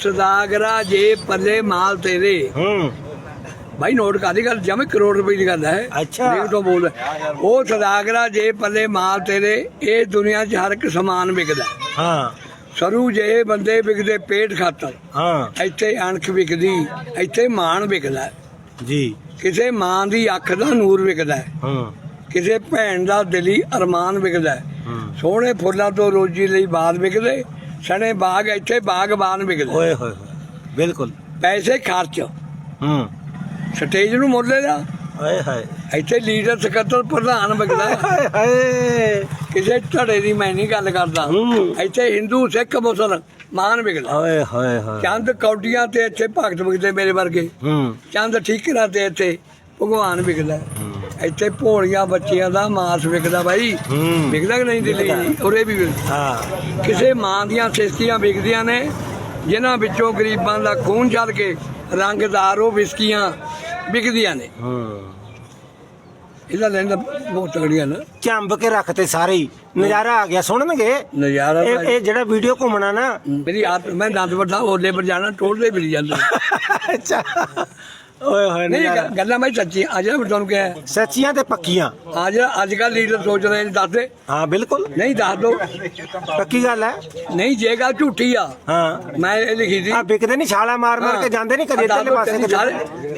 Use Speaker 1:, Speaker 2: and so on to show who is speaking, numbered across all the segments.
Speaker 1: ਸਦਾਗਰਾ ਜੇ ਪੱਲੇ ਮਾਲ ਤੇਰੇ।
Speaker 2: ਹੂੰ।
Speaker 1: ਭਾਈ ਨੋਟ ਕਾਦੀ ਗੱਲ ਜਮੇ ਕਰੋੜ ਰੁਪਏ ਦੀ ਗੱਲ ਹੈ।
Speaker 2: ਅੱਛਾ।
Speaker 1: ਦੇਖ ਤੋਂ ਬੋਲ। ਉਹ ਸਦਾਗਰਾ ਜੇ ਪੱਲੇ ਮਾਲ ਤੇਰੇ ਇਹ ਦੁਨੀਆ 'ਚ ਹਰ ਇੱਕ ਸਮਾਨ ਵਿਕਦਾ। ਹੈ। ਸਰੂ ਜੇ ਬੰਦੇ ਵਿਕਦੇ ਪੇਟ ਖਾਤਰ
Speaker 2: ਹਾਂ।
Speaker 1: ਇੱਥੇ ਅਣਖ ਵਿਕਦੀ ਇੱਥੇ ਮਾਣ ਵਿਕਦਾ।
Speaker 2: ਜੀ।
Speaker 1: ਕਿਸੇ ਮਾਂ ਦੀ ਅੱਖ ਦਾ ਨੂਰ ਵਿਕਦਾ। ਹੈ। ਕਿਸੇ ਭੈਣ ਦਾ ਦਿਲੀ ਅਰਮਾਨ ਵਿਕਦਾ। ਸੋਹਣੇ ਫੁੱਲਾਂ ਤੋਂ ਰੋਜੀ ਲਈ ਬਾਦ ਵਿਕਦੇ। ਸਣੇ ਬਾਗ ਇੱਥੇ ਬਾਗਬਾਨ ਵਿਕਦਾ।
Speaker 2: ਓਏ ਹੋਏ ਹੋਏ ਬਿਲਕੁਲ।
Speaker 1: ਪੈਸੇ ਖਰਚ।
Speaker 2: ਹੂੰ।
Speaker 1: ਸਟੇਜ ਨੂੰ ਮੁੱਲੇ ਦਾ
Speaker 2: ਓਏ ਹਾਏ।
Speaker 1: ਇੱਥੇ ਲੀਡਰ ਸਕੱਤਰ ਪ੍ਰਧਾਨ ਵਿਕਦਾ।
Speaker 2: ਹਾਏ ਹਾਏ।
Speaker 1: ਕਿਸੇ ਧੜੇ ਦੀ ਮੈਂ ਨਹੀਂ ਗੱਲ ਕਰਦਾ।
Speaker 2: ਹੂੰ।
Speaker 1: ਇੱਥੇ ਹਿੰਦੂ ਸਿੱਖ ਮੁਸਲਮਾਨ ਵਿਕਦਾ।
Speaker 2: ਓਏ ਹੋਏ ਹੋਏ।
Speaker 1: ਚੰਦ ਕੌਡੀਆਂ ਤੇ ਇੱਥੇ ਭਗਤ ਵਿਕਦੇ ਮੇਰੇ ਵਰਗੇ।
Speaker 2: ਹੂੰ।
Speaker 1: ਚੰਦ ਠੀਕਰਾਂ ਤੇ ਇੱਥੇ ਭਗਵਾਨ ਵਿਕਦਾ। ਇੱਥੇ ਭੋਲੀਆਂ ਬੱਚਿਆਂ ਦਾ ਮਾਸ ਵਿਕਦਾ ਬਾਈ।
Speaker 2: ਹੂੰ।
Speaker 1: ਵਿਕਦਾ ਕਿ ਨਹੀਂ ਦਿੱਲੀ? ਉਰੇ ਵੀ ਵਿਕਦਾ।
Speaker 2: ਹਾਂ।
Speaker 1: ਕਿਸੇ ਮਾਂ ਦੀਆਂ ਸਿਸਕੀਆਂ ਵਿਕਦੀਆਂ ਨੇ ਜਿਨ੍ਹਾਂ ਵਿੱਚੋਂ ਗਰੀਬਾਂ ਦਾ ਖੂਨ ਛੱਡ ਕੇ ਰੰਗਦਾਰ ਉਹ ਵਿਸਕੀਆਂ ਵਿਕਦੀਆਂ ਨੇ।
Speaker 2: ਹੂੰ।
Speaker 1: ਇਹਦਾ ਲੈਣ ਬਹੁਤ ਤਗੜੀਆਂ ਨਾ।
Speaker 2: ਚੰਬ ਕੇ ਰੱਖਤੇ ਸਾਰੇ ਹੀ। ਨਜ਼ਾਰਾ ਆ ਗਿਆ ਸੁਣਨਗੇ?
Speaker 1: ਨਜ਼ਾਰਾ
Speaker 2: ਇਹ ਜਿਹੜਾ ਵੀਡੀਓ ਘੁੰਮਣਾ ਨਾ।
Speaker 1: ਮੇਰੀ ਆਪ ਮੈਂ ਦੰਦਵਰ ਸਾਹਿਬ ਹੋਲੇ ਪਰ ਜਾਣਾ ਟੋਲਦੇ ਮਿਲ ਜਾਂਦੇ।
Speaker 2: ਅੱਛਾ। ਓਏ ਹੋਏ
Speaker 1: ਨਹੀਂ ਗ- ਗੱਲਾਂ ਮੈਂ ਸੱਚੀ ਅੱਜ ਮੈਂ ਤੁਹਾਨੂੰ ਕਿਹਾ।
Speaker 2: ਸੱਚੀਆਂ ਤੇ ਪੱਕੀਆਂ।
Speaker 1: ਅੱਜ ਅੱਜ ਕੱਲ ਲੀਡਰ ਸੋਚ ਰਹੇ ਨੇ ਦੱਸਦੇ
Speaker 2: ਹਾਂ ਬਿਲਕੁਲ।
Speaker 1: ਨਹੀਂ ਦੱਸ ਦੋ।
Speaker 2: ਪੱਕੀ ਗੱਲ ਹੈ।
Speaker 1: ਨਹੀਂ ਜੇ ਗੱਲ ਝੂਠੀ ਆ
Speaker 2: ਹਾਂ।
Speaker 1: ਮੈਂ ਇਹ ਲਿਖੀ ਸੀ।
Speaker 2: ਆ ਵਿਕਦੇ ਨਹੀਂ ਛਾਲਾ ਮਾਰ ਮਾਰ ਕੇ ਜਾਂਦੇ ਨਹੀਂ ਕਦੇ ਇੱਧਰਲੇ ਪਾਸੇ ਕਦੇ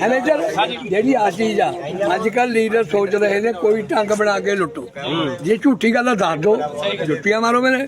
Speaker 1: ਮੈਨੇਜਰ ਜਿਹੜੀ ਆ ਚੀਜ਼ ਆ ਅੱਜ ਕੱਲ ਲੀਡਰ ਸੋਚ ਰਹੇ ਨੇ ਕੋਈ ਢੰਗ ਬਣਾ ਕੇ ਲੁੱਟੋ। ਜੇ ਝੂਠੀ ਗੱਲ ਆ ਦੱਸ ਦੋ। ਜੁੱਤੀਆਂ ਮਾਰੋ ਮੈਨੇ